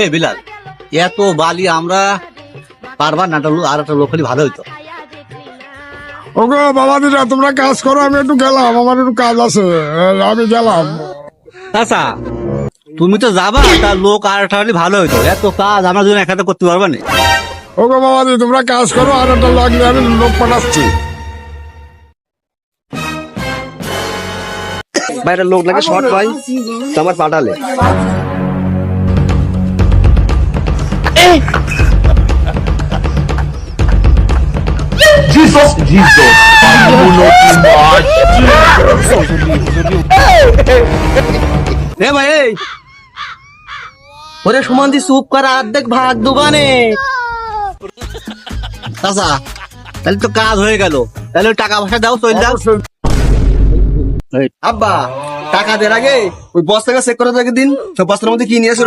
এ বিলাল এত বালি আমরা পারবার না আর একটা লোক হলে ভালো হইতো। ওগো বাবা দিদা তোমরা কাজ করো আমি একটু গেলাম আমার একটু কাজ আছে আমি গেলাম। আচ্ছা তুমি তো যাবা তার লোক আর একটা হলে ভালো হইতো। এত কাজ আমরা দুজন একসাথে করতে পারবা না? ওগো বাবা দিদি তোমরা কাজ করো আর একটা লাগলে আমি লোক পাঠাচ্ছি। বাইরে লোক লাগে শর্ট ভাই তো আমার পাঠালে। এ ভাই, এই। ওরে সুমন্তি চুপ করা অর্ধেক ভাগ দোকানে চাচা, তাহলে তো কাজ হয়ে গেল। তাহলে টাকা পয়সা দাও, চল যাও। আব্বা, টাকা দেওয়ার আগে ওই বস্তাকে চেক করে দেখে দিন। সব বস্তার মধ্যে কি নিয়েছো